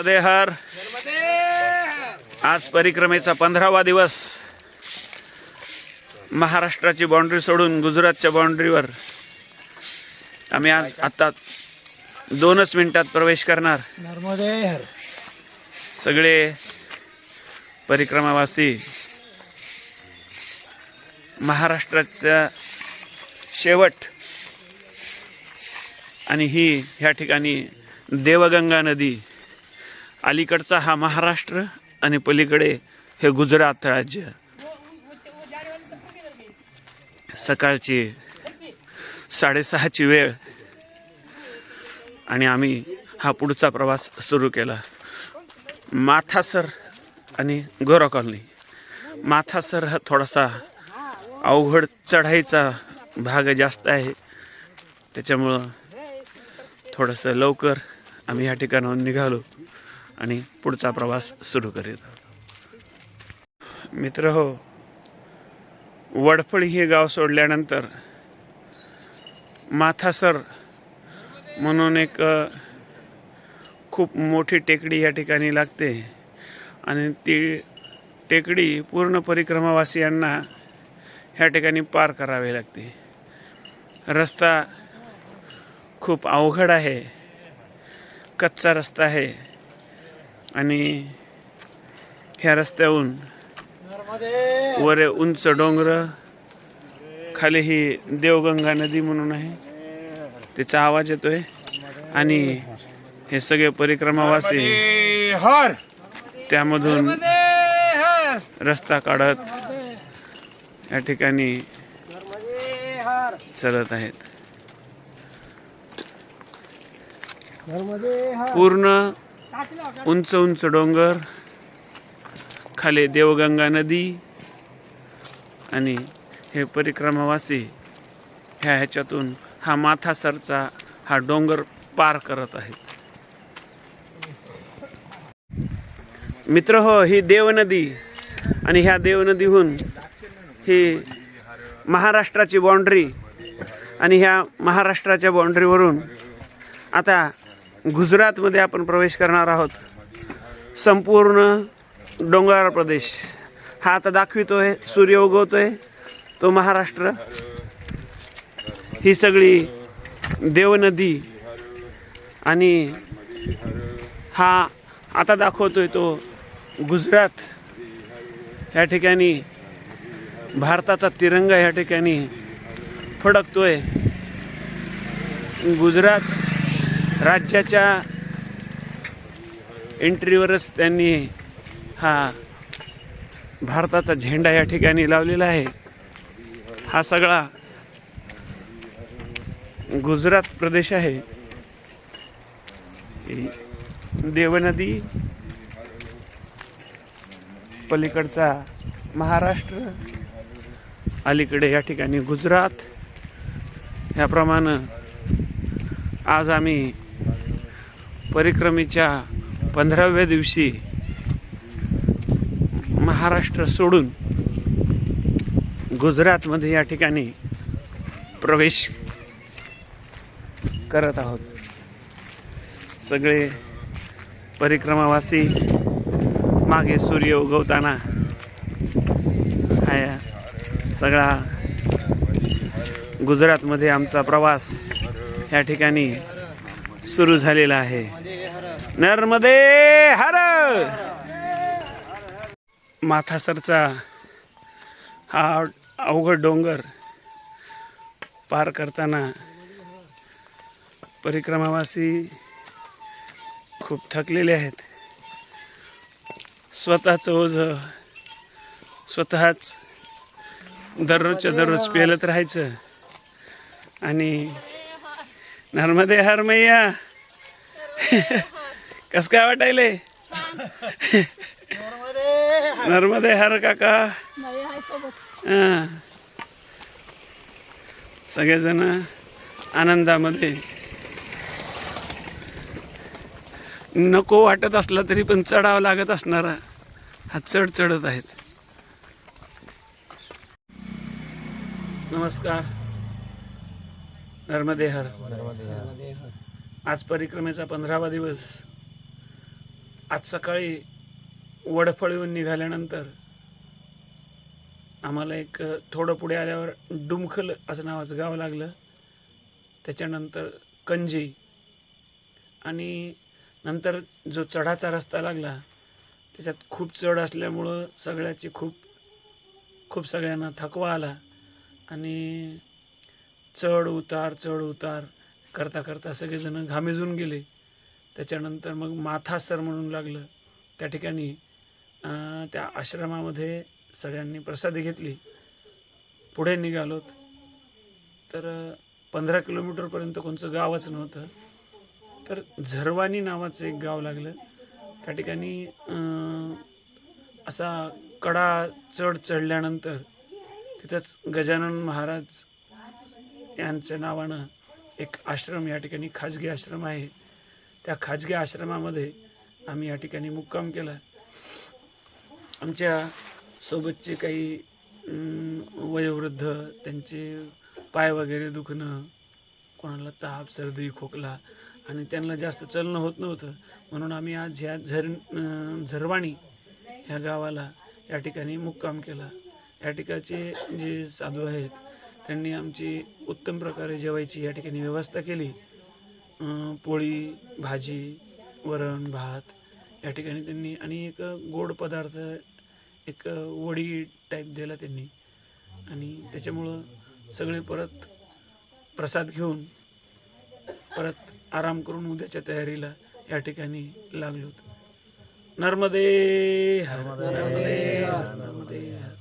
मध्ये हर आज परिक्रमेचा पंधरावा दिवस. महाराष्ट्राची बाउंड्री सोडून गुजरातच्या बाउंड्रीवर आम्ही आज आता दोनच मिनिटात प्रवेश करणार. सगळे परिक्रमावासी महाराष्ट्राचा शेवट आणि ही ह्या ठिकाणी देवगंगा नदी अलीकडचा हा महाराष्ट्र आणि पलीकडे हे गुजरात राज्य. सकाळची साडेसहाची वेळ आणि आम्ही हा पुढचा प्रवास सुरू केला. माथासर आणि गोरा कॉलनी. माथासर हा थोडासा अवघड चढाईचा भाग जास्त आहे. त्याच्यामुळं थोडंसं लवकर आम्ही या ठिकाणाहून निघालो. आणि पुढचा प्रवास सुरू करीत आहोत. मित्र हो वडफळी हे गाव सोडल्यानंतर माथासर म्हणून एक खूप मोठी टेकडी या ठिकाणी लागते. आणि ती टेकडी पूर्ण परिक्रमावासियांना ह्या ठिकाणी पार करावे लागते. रस्ता खूप अवघड आहे. कच्चा रस्ता आहे. आणि ह्या रस्त्याहून वर उंच डोंगर खाली ही देवगंगा नदी म्हणून आहे. त्याचा आवाज येतोय. आणि हे सगळे परिक्रमावासी हर! त्यामधून रस्ता काढत या ठिकाणी चलत आहेत. पूर्ण उंच उंच डोंगर खाली देवगंगा नदी आणि हे परिक्रमावासी ह्या ह्याच्यातून हा माथासरचा हा डोंगर पार करत आहेत. मित्र हो ही देवनदी आणि ह्या देवनदीहून ही महाराष्ट्राची बाउंड्री आणि ह्या महाराष्ट्राच्या बाउंड्रीवरून आता गुजरातमध्ये आपण प्रवेश करणार आहोत. संपूर्ण डोंगराळ प्रदेश. हा आता दाखवितो आहे सूर्य उगवतो आहे तो महाराष्ट्र. ही सगळी देवनदी आणि हा आता दाखवतोय तो गुजरात. या ठिकाणी भारताचा तिरंगा या ठिकाणी फडकतोय. गुजरात राज्याच्या एंट्रीवरच त्यांनी हा भारताचा झेंडा या ठिकाणी लावलेला आहे. हा सगळा गुजरात प्रदेश आहे. देवनदी पलीकडचा महाराष्ट्र अलीकडे या ठिकाणी गुजरात. याप्रमाणे आज आम्ही परिक्रमेच्या पंधराव्या दिवशी महाराष्ट्र सोडून गुजरातमध्ये या ठिकाणी प्रवेश करत आहोत. सगळे परिक्रमावासी मागे सूर्य उगवताना हा या सगळा गुजरातमध्ये आमचा प्रवास या ठिकाणी सुरू झालेला आहे. नर्मदे हर! माथासरचा हा अवघड डोंगर पार करताना परिक्रमावासी खूप थकलेले आहेत. स्वतःचं ओझं स्वतःच दररोजच्या दररोज पेलत राहायचं. आणि नर्मदे हर मैया. कस काय वाटायले? नर्मदे नर्मदे हर काका. हां. सगळेजण आनंदामध्ये. नको वाटत असला तरी पण चढावं लागत असणारा हा चढ चढत आहेत. नमस्कार. नर्मदे हर. आज परिक्रमेचा पंधरावा दिवस. आज सकाळी वडफळीहून निघाल्यानंतर आम्हाला एक थोडं पुढे आल्यावर डुमखल असं नावाचं गाव लागलं. त्याच्यानंतर कंजी आणि नंतर जो चढाचा रस्ता लागला त्याच्यात खूप चढ असल्यामुळं सगळ्याची खूप खूप सगळ्यांना थकवा आला आणि चढ उतार चढ उतार करता करता सगळेजण घामेजून गेले. त्याच्यानंतर मग माथासर म्हणून लागलं. त्या ठिकाणी त्या आश्रमामध्ये सगळ्यांनी प्रसादी घेतली. पुढे निघालोत. तर पंधरा किलोमीटरपर्यंत कोणचं गावच नव्हतं. तर झरवानी नावाचं एक गाव लागलं. त्या ठिकाणी असा कडा चढ चढल्यानंतर तिथंच गजानन महाराज यांच्या नावानं एक आश्रम या ठिकाणी खाजगी आश्रम आहे. त्या खाजगी आश्रमामध्ये आम्ही या ठिकाणी मुक्काम केला. आमच्या सोबतचे काही वयोवृद्ध त्यांचे पाय वगैरे दुखणं कोणाला ताप सर्दी खोकला आणि त्यांना जास्त चलणं होत नव्हतं. म्हणून आम्ही आज ह्या झर झरवाणी ह्या गावाला या ठिकाणी मुक्काम केला. या ठिकाणचे जे साधू आहेत त्यांनी आमची उत्तम प्रकारे जेवायची या ठिकाणी व्यवस्था केली. पोळी भाजी वरण भात या ठिकाणी त्यांनी आणि एक गोड पदार्थ एक वडी टाईप दिला त्यांनी. आणि त्याच्यामुळं सगळे परत प्रसाद घेऊन परत आराम करून उद्याच्या तयारीला या ठिकाणी लागलो नर्मदे हर नर्मदे हर नर्मदे हर.